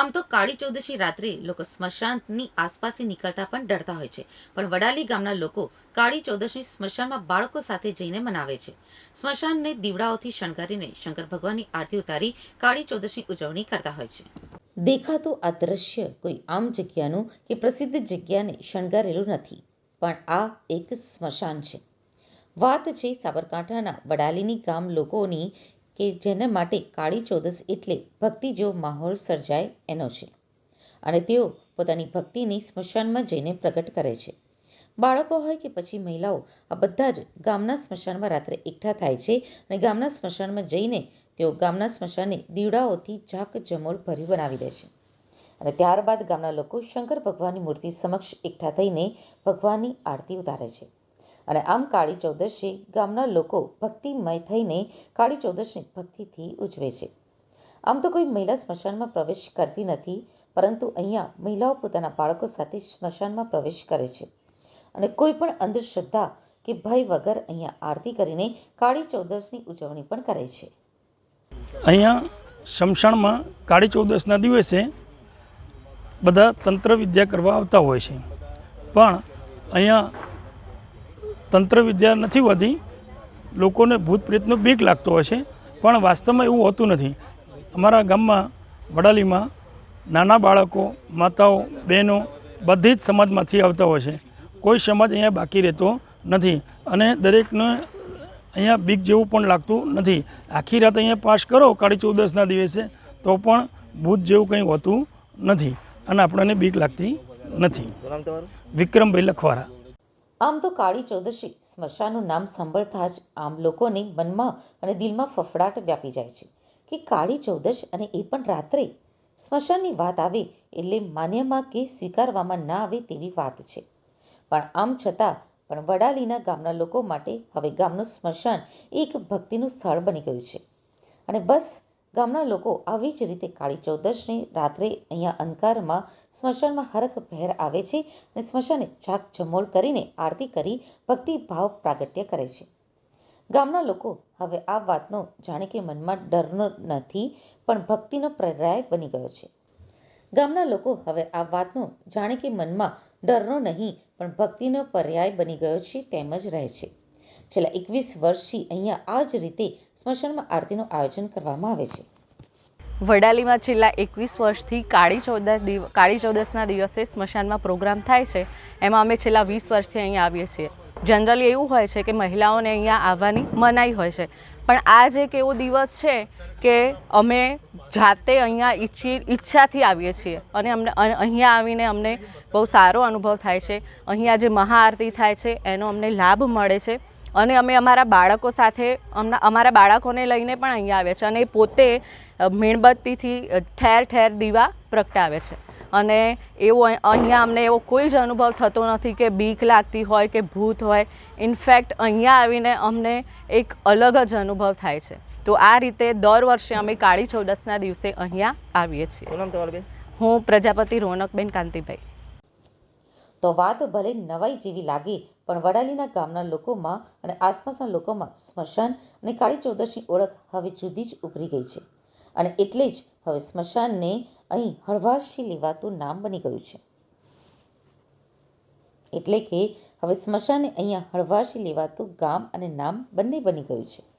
આમ તો કાળી ચૌદશી રાત્રે લોકો સ્મશાનની આસપાસથી નીકળતા પણ ડરતા હોય છે. પણ વડાલી ગામના લોકો કાળી ચૌદશની સ્મશાનમાં બાળકો સાથે જઈને મનાવે છે. સ્મશાનને દીવડાઓથી શણગારીને શંકર ભગવાનની આરતી ઉતારી કાળી ચૌદશની ઉજવણી કરતા હોય છે. દેખાતું આ દ્રશ્ય કોઈ આમ જગ્યાનું કે પ્રસિદ્ધ જગ્યાને શણગારેલું નથી, પણ આ એક સ્મશાન છે. વાત છે સાબરકાંઠાના વડાલીની ગામ લોકોની કે જેના માટે કાળી ચૌદસ એટલે ભક્તિ જેવો માહોલ સર્જાય એનો છે. અને તેઓ પોતાની ભક્તિને સ્મશાનમાં જઈને પ્રગટ કરે છે. બાળકો હોય કે પછી મહિલાઓ, આ બધા જ ગામના સ્મશાનમાં રાત્રે એકઠા થાય છે અને ગામના સ્મશાનમાં જઈને તેઓ ગામના સ્મશાનને દીવડાઓથી જાકજમોળ ભર્યું બનાવી દે છે. અને ત્યારબાદ ગામના લોકો શંકર ભગવાનની મૂર્તિ સમક્ષ એકઠા થઈને ભગવાનની આરતી ઉતારે છે. અને આમ કાળી ચૌદશી ગામના લોકો ભક્તિમય થઈને કાળી ચૌદશની ભક્તિથી ઉજવે છે. આમ તો કોઈ મહિલા સ્મશાનમાં પ્રવેશ કરતી નથી, પરંતુ અહીંયા મહિલાઓ પોતાના બાળકો સાથે સ્મશાનમાં પ્રવેશ કરે છે. અને કોઈ પણ અંધશ્રદ્ધા કે ભય વગર અહીંયા આરતી કરીને કાળી ચૌદશની ઉજવણી પણ કરે છે. અહીંયા શમશાનમાં કાળી ચૌદશના દિવસે બધા તંત્ર વિદ્યા કરવા આવતા હોય છે. પણ અહીંયા તંત્ર વિદ્યા નથી હોતી લોકોને ભૂત પ્રેતનો બીક લાગતો હોય છે પણ વાસ્તવમાં એવું હોતું નથી. અમારા ગામમાં વડાલીમાં નાના બાળકો માતાઓ બહેનો બધી જ સમાજમાંથી આવતા હોય છે. કોઈ સમાજ અહીંયા બાકી રહેતો નથી અને દરેકને અહીંયા બીક જેવું પણ લાગતું નથી. આખી રાત અહીંયા પાસ કરો કાળી ચૌદસના દિવસે તો પણ ભૂત જેવું કંઈ હોતું નથી અને આપણને બીક લાગતી નથી. વિક્રમભાઈ લખવારા. આમ તો કાળી ચૌદશી સ્મશાનનું નામ સાંભળતા જ આમ લોકોને મનમાં અને દિલમાં ફફડાટ વ્યાપી જાય છે કે કાળી ચૌદશ અને એ પણ રાત્રે? સ્મશાનની વાત આવે એટલે માન્યમાં કે સ્વીકારવામાં ના આવે તેવી વાત છે. પણ આમ છતાં પણ વડાલીના ગામના લોકો માટે હવે ગામનું સ્મશાન એક ભક્તિનું સ્થળ બની ગયું છે. અને બસ ગામના લોકો આવી જ રીતે કાળી ચૌદશને રાત્રે અહીંયા અંધકારમાં સ્મશાનમાં પહેર આવે છે અને સ્મશાને જાકજમોળ કરીને આરતી કરી ભક્તિભાવ પ્રાગટ્ય કરે છે. ગામના લોકો હવે આ વાતનો જાણે કે મનમાં ડરનો નથી, પણ ભક્તિનો પર્યાય બની ગયો છે. ગામના લોકો હવે આ વાતનો જાણે કે મનમાં ડરનો નહીં, પણ ભક્તિનો પર્યાય બની ગયો છે, તેમ જ રહે છે. છેલ્લા એકવીસ વર્ષથી અહીંયા આ જ રીતે સ્મશાનમાં આરતીનું આયોજન કરવામાં આવે છે. વડાલીમાં છેલ્લા એકવીસ વર્ષથી કાળી ચૌદસ કાળી ચૌદસના દિવસે સ્મશાનમાં પ્રોગ્રામ થાય છે. એમાં અમે છેલ્લા વીસ વર્ષથી અહીંયા આવીએ છીએ. જનરલી એવું હોય છે કે મહિલાઓને અહીંયા આવવાની મનાઈ હોય છે. પણ આજ એક એવો દિવસ છે કે અમે જાતે અહીંયા ઈચ્છી, ઈચ્છાથી આવીએ છીએ. અને અમને અહીંયા આવીને અમને બહુ સારો અનુભવ થાય છે. અહીંયા જે મહાઆરતી થાય છે, એનો અમને લાભ મળે છે. અને અમે અમારા બાળકો સાથે અમના અમારા બાળકોને લઈને પણ અહીંયા આવે છે અને એ પોતે મીણબત્તીથી ઠેર ઠેર દીવા પ્રગટાવે છે. અને એવો અહીંયા અમને એવો કોઈ જ અનુભવ થતો નથી કે બીક લાગતી હોય કે ભૂત હોય. ઇનફેક્ટ અહીંયા આવીને અમને એક અલગ જ અનુભવ થાય છે. તો આ રીતે દર વર્ષે અમે કાળી ચૌદસના દિવસે અહીંયા આવીએ છીએ. હું પ્રજાપતિ રોનકબેન કાંતિભાઈ. તો વાત ભલે નવાઈ જેવી લાગે પણ વડાલીના ગામના લોકોમાં અને આસપાસના લોકોમાં સ્મશાન અને કાળી ચૌદશની ઓળખ હવે જુદી જ ઉભરી ગઈ છે. અને એટલે જ હવે સ્મશાનને અહીં હળવાશથી લેવાતું નામ બની ગયું છે. એટલે કે હવે સ્મશાનને અહીંયા હળવાશથી લેવાતું ગામ અને નામ બંને બની ગયું છે.